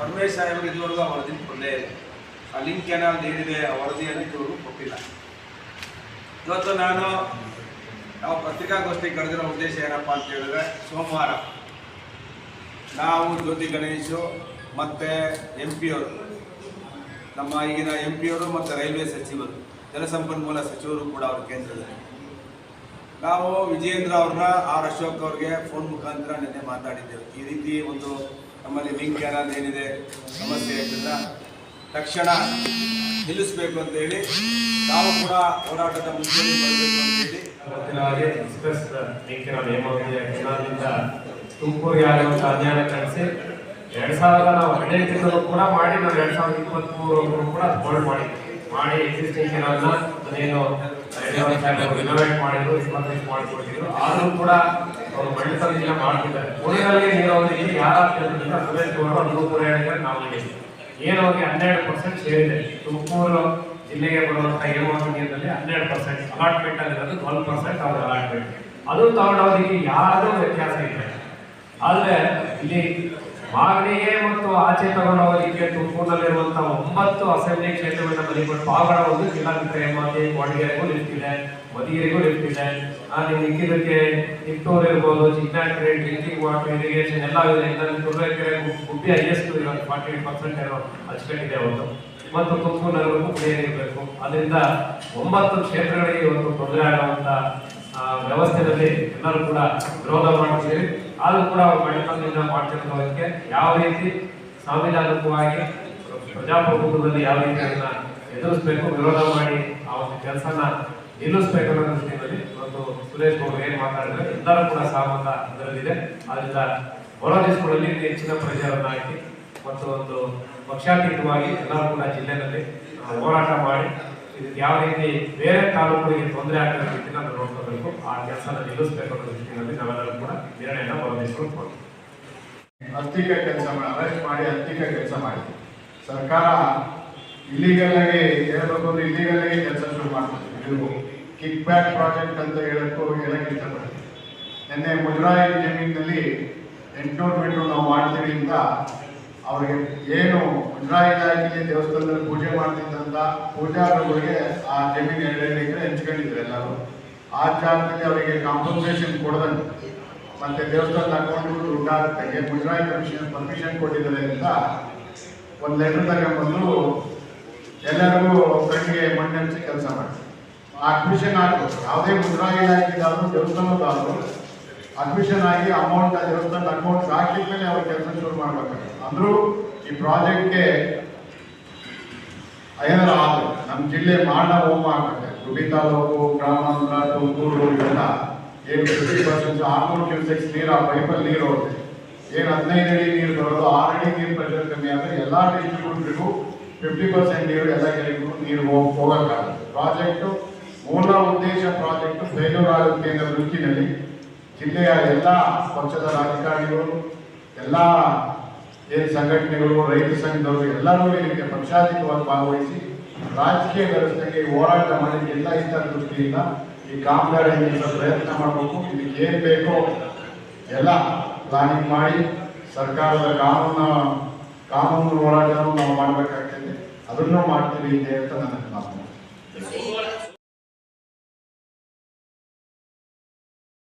ಪರಮೇಶ್ ಸಾಹೇಬರು ಇದುವರೆಗೂ ಆ ವರದಿ ಕೊಡಲೇ ಇಲ್ಲ. ಆ ಲಿಂಕ್ ಏನಾದ್ರು ಏನಿದೆ ಆ ವರದಿಯನ್ನು ಇದುವರೆಗೂ ಕೊಟ್ಟಿಲ್ಲ. ಇವತ್ತು ನಾನು ನಾವು ಪತ್ರಿಕಾಗೋಷ್ಠಿ ಕರೆದಿರೋ ಉದ್ದೇಶ ಏನಪ್ಪ ಅಂತ ಹೇಳಿದ್ರೆ ಸೋಮವಾರ ನಾವು ಜ್ಯೋತಿ ಗಣೇಶು ಮತ್ತು ಎಂ ಪಿಯವರು ನಮ್ಮ ಈಗಿನ ಎಂ ಪಿಯವರು ಮತ್ತು ರೈಲ್ವೆ ಸಚಿವರು, ಜಲಸಂಪನ್ಮೂಲ ಸಚಿವರು ಕೂಡ ಅವರು ಕೇಂದ್ರದಲ್ಲಿ. ನಾವು ವಿಜಯೇಂದ್ರ ಅವ್ರನ್ನ ಆರ್ ಅಶೋಕ್ ಅವ್ರಿಗೆ ಫೋನ್ ಮುಖಾಂತರ ನಿನ್ನೆ ಮಾತಾಡಿದ್ದೇವೆ. ಈ ರೀತಿ ಒಂದು ನಮ್ಮಲ್ಲಿ ಲಿಂಕ್ ಕ್ಯಾನಲ್ ಏನಿದೆ, ಸಮಸ್ಯೆ ಇದನ್ನ ತಕ್ಷಣ ನಿಲ್ಲಿಸಬೇಕು ಅಂತ ಹೇಳಿ ನಾವು ಕೂಡ ಹೋರಾಟದ ಹಾಗೆ ಎಕ್ಸ್ಪ್ರೆಸ್ ತುಮಕೂರಿಗೆ ಅಧ್ಯಯನ ಕಳಿಸಿ, ಎರಡ್ ಸಾವಿರದ ನಾವು ಹದಿನೆಂಟರಿಂದಲೂ ಕೂಡ ಮಾಡಿ, ನಾವು ಎರಡ್ ಸಾವಿರದ ಇಪ್ಪತ್ತ್ ಮೂರವರೆಗೂ ಕೂಡ ಹೋಲ್ಡ್ ಮಾಡಿದ್ವಿ. ಮಾಡಿ ಎಕ್ಸಿಸ್ಟಿಂಗ್ ಕೆನಾಲ್ನ ಅದೇನು ರಿನೋವೇಟ್ ಮಾಡಿದ್ರು ಇಪ್ಪತ್ತೈದು ಮಾಡಿಕೊಟ್ಟಿದ್ರು. ಆದರೂ ಕೂಡ ಅವರು ಮಣ್ಣಿನ ಮಾಡ್ತಿದ್ದಾರೆ. ಉಳಿದಲ್ಲಿ ನೀರಾವರಿ ಯಾರ ಕೇಳಿದ್ರೆ ಸುರೇಶ್ ಗೌಡ ನೂರು ಹೇಳಿದ್ರೆ ನಾವು ಹೇಳಿದ್ವಿ ಏನು ಅವ್ರಿಗೆ ಹನ್ನೆರಡು ಪರ್ಸೆಂಟ್ ಸೇರಿದೆ ತುಮಕೂರು ಜಿಲ್ಲೆಗೆ ಬರುವಂತಹ ಹೇಮಾವತಿ ನೀರಿನಲ್ಲಿ ಹನ್ನೆರಡು ಪರ್ಸೆಂಟ್ ಅಲಾಟ್ಮೆಂಟ್ ಆಗಿರೋದು ಟ್ವೆಲ್ ಪರ್ಸೆಂಟ್ ಅವ್ರ ಅಲಾಟ್ಮೆಂಟ್ ಅದು ತಗೊಂಡವರಿಗೆ ಯಾರದೂ ವ್ಯತ್ಯಾಸ ಇದೆ ಆದರೆ ಇಲ್ಲಿ ಮಾಗಡಿಗೆ ಮತ್ತು ಆಚೆ ತಗೊಂಡವರಿಗೆ ತುಮಕೂರಿನಲ್ಲಿರುವಂತಹ ಒಂಬತ್ತು ಅಸೆಂಬ್ಲಿ ಕ್ಷೇತ್ರಗಳನ್ನ ಬಲಿಪಟ್ಟು ಪಾವಗಡ ಒಂದು ಜಿಲ್ಲಾಧಿಕಾರಿ ಹೇಮಾವತಿ ಕೊಡಗೆರೆಗೂ ಇದೆ ಮದಿಗೆರೆಗೂ ಲಿಫ್ಟ್ ಇದೆ ಮಿಕ್ಕಿದಕ್ಕೆ ನಿಟ್ಟೂರು ಇರ್ಬೋದು ಚಿಕ್ಕನಾಟರೆ ಡ್ರಿಂಕಿಂಗ್ ವಾಟರ್ ಇರಿಗೇಷನ್ ಎಲ್ಲ ಇದೆ. ಇದರಲ್ಲಿ ತುರ್ಬೇಕೆರೆ ಗುಬ್ಬಿ ಹೈಯೆಸ್ಟ್ ಇರೋದು ಫಾರ್ಟಿ ಏಟ್ ಪರ್ಸೆಂಟ್ ಏನೋ ಇದೆ ಒಂದು ಮತ್ತು ತುಮಕೂರಿನವರೆಗೂ ನಗರಕ್ಕೂ ಇರಬೇಕು ಅದರಿಂದ ಒಂಬತ್ತು ಕ್ಷೇತ್ರಗಳಿಗೆ ಇವತ್ತು ತೊಂದರೆ ಆಗುವಂತ ಆ, ವ್ಯವಸ್ಥೆಯಲ್ಲಿ ಎಲ್ಲರೂ ಕೂಡ ವಿರೋಧ ಮಾಡ್ತೀವಿ ಆದರೂ ಕೂಡ ಅವ್ರು ಮಣಿಕಲ್ಲಿಂದ ಮಾಡ್ತಿರೋದಕ್ಕೆ ಯಾವ ರೀತಿ ಸಾಂವಿಧಾನಿಕವಾಗಿ ಪ್ರಜಾಪ್ರಭುತ್ವದಲ್ಲಿ ಯಾವ ರೀತಿ ಅದನ್ನ ಎದುರಿಸ್ಬೇಕು, ವಿರೋಧ ಮಾಡಿ ಆ ಒಂದು ಕೆಲಸನ ನಿಲ್ಲಿಸ್ಬೇಕು ಅನ್ನೋ ದೃಷ್ಟಿಯಲ್ಲಿ ಒಂದು ಸುರೇಶ್ ಗೌಡ ಏನ್ ಮಾತಾಡಿದ್ರೆ, ಎಲ್ಲರೂ ಕೂಡ ಸಹಮತ ಇದರಲ್ಲಿದೆ. ಅದರಿಂದ ಹೊರದೇಶಗಳಲ್ಲಿ ಹೆಚ್ಚಿನ ಪ್ರಚಾರವನ್ನು ಹಾಕಿ ಮತ್ತು ಒಂದು ಪಕ್ಷಾತೀತವಾಗಿ ಎಲ್ಲರೂ ಕೂಡ ಜಿಲ್ಲೆಯಲ್ಲಿ ಹೋರಾಟ ಮಾಡಿ ಯಾವ ರೀತಿ ಬೇರೆ ತಾಲೂಕುಗಳಿಗೆ ತೊಂದರೆ ಆಗ್ತಾ ನಾವು ನೋಡ್ಕೋಬೇಕು. ಆ ಕೆಲಸನ ನಿಲ್ಲಿಸಬೇಕು ಅನ್ನೋ ದೃಷ್ಟಿಯಲ್ಲಿ ನಾವೆಲ್ಲರೂ ಕೂಡ ನಿರ್ಣಯನ ಬರೋದಿಸ್ಕೊಂಡು ಆರ್ಥಿಕ ಕೆಲಸ ಅರೆಸ್ಟ್ ಮಾಡಿ ಆರ್ಥಿಕ ಕೆಲಸ ಮಾಡಿ. ಸರ್ಕಾರ ಇಲ್ಲಿಗಲ್ ಆಗಿ ಹೇಳ್ಬೇಕು ಅಂದ್ರೆ ಇಲ್ಲಿಗಲ್ ಆಗಿ ಕೆಲಸ ಶುರು ಮಾಡ್ತಾರೆ ಕಿಕ್ ಬ್ಯಾಕ್ ಪ್ರಾಜೆಕ್ಟ್ ಅಂತ ಹೇಳಕ್ಕೂ ಹೇಳಕ್ ಇಷ್ಟಪಡ್ತೀನಿ. ನಿನ್ನೆ ಮುಜರಾಯಿ ಜಮೀನಿನಲ್ಲಿ ಎಂಟುನೂರು ಮೀಟರ್ ನಾವು ಮಾಡ್ತೀವಿ ಅಂತ ಅವ್ರಿಗೆ ಏನು ಮುಜರಾಯಿ ಇಲಾಖೆಯಲ್ಲಿ ದೇವಸ್ಥಾನದಲ್ಲಿ ಪೂಜೆ ಮಾಡ್ತಿದ್ದಂಥ ಪೂಜಾರುಗಳಿಗೆ ಆ ಜಮೀನು ಎರಡೆರಡು ಎಕರೆ ಹಂಚ್ಕೊಂಡಿದ್ರು ಎಲ್ಲರೂ. ಆ ಜಾಗದಲ್ಲಿ ಅವರಿಗೆ ಕಾಂಪನ್ಸೇಷನ್ ಕೊಡದಂತೆ ಮತ್ತೆ ದೇವಸ್ಥಾನದ ಅಕೌಂಟ್ ದುಡ್ಡು ಆಗುತ್ತೆ ಮುಜರಾಯಿ ಕಮಿಷನ್ ಪರ್ಮಿಷನ್ ಕೊಟ್ಟಿದ್ದಾರೆ ಅಂತ ಒಂದು ಲೆಟರ್ ತಗೊಂಡ್ಬಂದು ಎಲ್ಲರಿಗೂ ಕಣ್ಣಿಗೆ ಮಣ್ಣು ಕೆಲಸ ಮಾಡಿ ಅಡ್ಮಿಷನ್ ಆಗಬೇಕು. ಯಾವುದೇ ಮುಜರಾಯಿ ಇಲಾಖೆದಾದ್ರು ದೇವಸ್ಥಾನದಾದ್ರು ಅಡ್ಮಿಷನ್ ಆಗಿ ಅಮೌಂಟ್ ದೇವಸ್ಥಾನದ ಅಕೌಂಟ್ ಹಾಕಿದ ಮೇಲೆ ಅವ್ರ ಕೆಲಸ ಶುರು ಮಾಡ್ಬೇಕಾಗುತ್ತೆ. ಅಂದ್ರೂ ಈ ಪ್ರಾಜೆಕ್ಟ್ಗೆ ಐನರ ಆದ್ರೆ ನಮ್ಮ ಜಿಲ್ಲೆ ಮಾಡ ಹೋಮ ಆಗುತ್ತೆ. ಗುಡಿ ತಾಲೂಕು ಗ್ರಾಮಾಂತರ, ತುಮಕೂರು, ಇವೆಲ್ಲ ಏನು ಫಿಫ್ಟಿ ಪರ್ಸೆಂಟ್ ಆರ್ನೂರು ಕ್ಯೂಸೆಕ್ಸ್ ನೀರು ಆ ಪೈಪಲ್ಲಿ ನೀರು ಹೋಗುತ್ತೆ. ಏನು ಹದಿನೈದು ಅಡಿ ನೀರು ಬರೋದು, ಆರು ಅಡಿ ನೀರು ಪ್ರೆಷರ್ ಕಮ್ಮಿ ಆದರೆ ಎಲ್ಲ ಡಿಸ್ಟ್ರಿಬ್ಯೂಟ್ರಿಗೂ ಫಿಫ್ಟಿ ಪರ್ಸೆಂಟ್ ನೀರು ಎಲ್ಲ ಕೆರೆಗೂ ನೀರು ಹೋಗಿ ಹೋಗೋಕ್ಕಾಗುತ್ತೆ. ಪ್ರಾಜೆಕ್ಟು ಮೂಲ ಉದ್ದೇಶ ಪ್ರಾಜೆಕ್ಟು ಫೇಲ್ಯೂರ್ ಆಗುತ್ತೆ ಅನ್ನೋ ದೃಷ್ಟಿನಲ್ಲಿ ಜಿಲ್ಲೆಯ ಎಲ್ಲ ಪಕ್ಷದ ರಾಜಕಾರಣಿಗಳು ಎಲ್ಲ ಏನು ಸಂಘಟನೆಗಳು, ರೈತ ಸಂಘದವರು ಎಲ್ಲರೂ ಇದಕ್ಕೆ ಪಕ್ಷಾತೀತವಾಗಿ ಭಾಗವಹಿಸಿ ರಾಜಕೀಯ ವ್ಯವಸ್ಥೆಗೆ ಹೋರಾಟ ಮಾಡಿ ಎಲ್ಲ ಇದ್ದ ದೃಷ್ಟಿಯಿಂದ ಈ ಕಾಮಗಾರಿ ನಿಲ್ಲಿಸೋ ಪ್ರಯತ್ನ ಮಾಡಬೇಕು. ಇದಕ್ಕೆ ಏನು ಬೇಕೋ ಎಲ್ಲ ಪ್ಲಾನಿಂಗ್ ಮಾಡಿ ಸರ್ಕಾರದ ಕಾನೂನು ಕಾನೂನು ಹೋರಾಟವನ್ನು ನಾವು ಮಾಡಬೇಕಾಗ್ತದೆ. ಅದನ್ನು ಮಾಡ್ತೀವಿ ಅಂತ ನನ್ನ ಮಾತು.